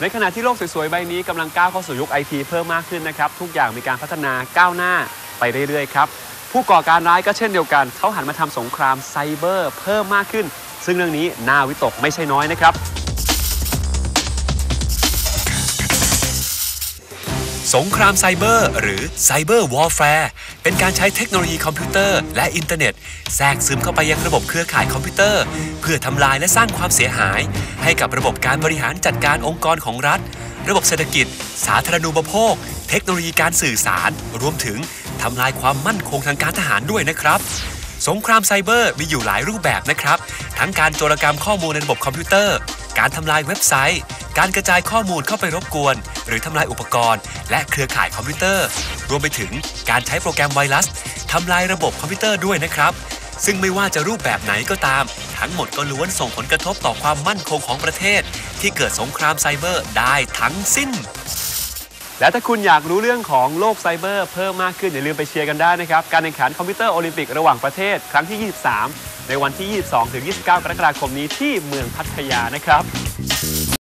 ในขณะที่โลกสวยๆ ใบนี้กำลังก้าวเข้าสู่ยุคไอทีเพิ่มมากขึ้นนะครับ ทุกอย่างมีการพัฒนาก้าวหน้าไปเรื่อยๆครับ ผู้ก่อการร้ายก็เช่นเดียวกัน เขาหันมาทำสงครามไซเบอร์เพิ่มมากขึ้น ซึ่งเรื่องนี้น่าวิตกไม่ใช่น้อยนะครับ สงครามไซเบอร์ หรือไซเบอร์วอ r แฟร์เป็นการใช้เทคโนโลยีคอมพิวเตอร์และอินเทอร์เน็ต แทรกซึมเข้าไปยังระบบเครือข่ายคอมพิวเตอร์ เพื่อทำลายและสร้างความเสียหาย ให้กับระบบการบริหารจัดการองค์กรของรัฐ ระบบเศรษฐกิจ สาธารณูปโภค เทคโนโลยีการสื่อสาร รวมถึงทำลายความมั่นคงทางการทหารด้วยนะครับสงครามไซเบอร์มีอยู่หลายรูปแบบนะครับ ทั้งการโจรกรรมข้อมูลในระบบคอมพิวเตอร์ การทำลายเว็บไซต์ การกระจายข้อมูลเข้าไปรบกวน หรือทำลายอุปกรณ์ และเครือข่ายคอมพิวเตอร์ รวมไปถึงการใช้โปรแกรมไวรัสทำลายระบบคอมพิวเตอร์ด้วยนะครับ ซึ่งไม่ว่าจะรูปแบบไหนก็ตาม ทั้งหมดก็ล้วนส่งผลกระทบต่อความมั่นคงของประเทศ ที่เกิดสงครามไซเบอร์ได้ทั้งสิ้น และถ้าคุณอยากรู้เรื่องของโลกไซเบอร์เพิ่มมากขึ้น อย่าลืมไปเชียร์กันได้นะครับ การแข่งขันคอมพิวเตอร์โอลิมปิกระหว่างประเทศครั้งที่ 23 ในวันที่ 22-29 กรกฎาคมนี้ที่เมืองพัทยานะครับ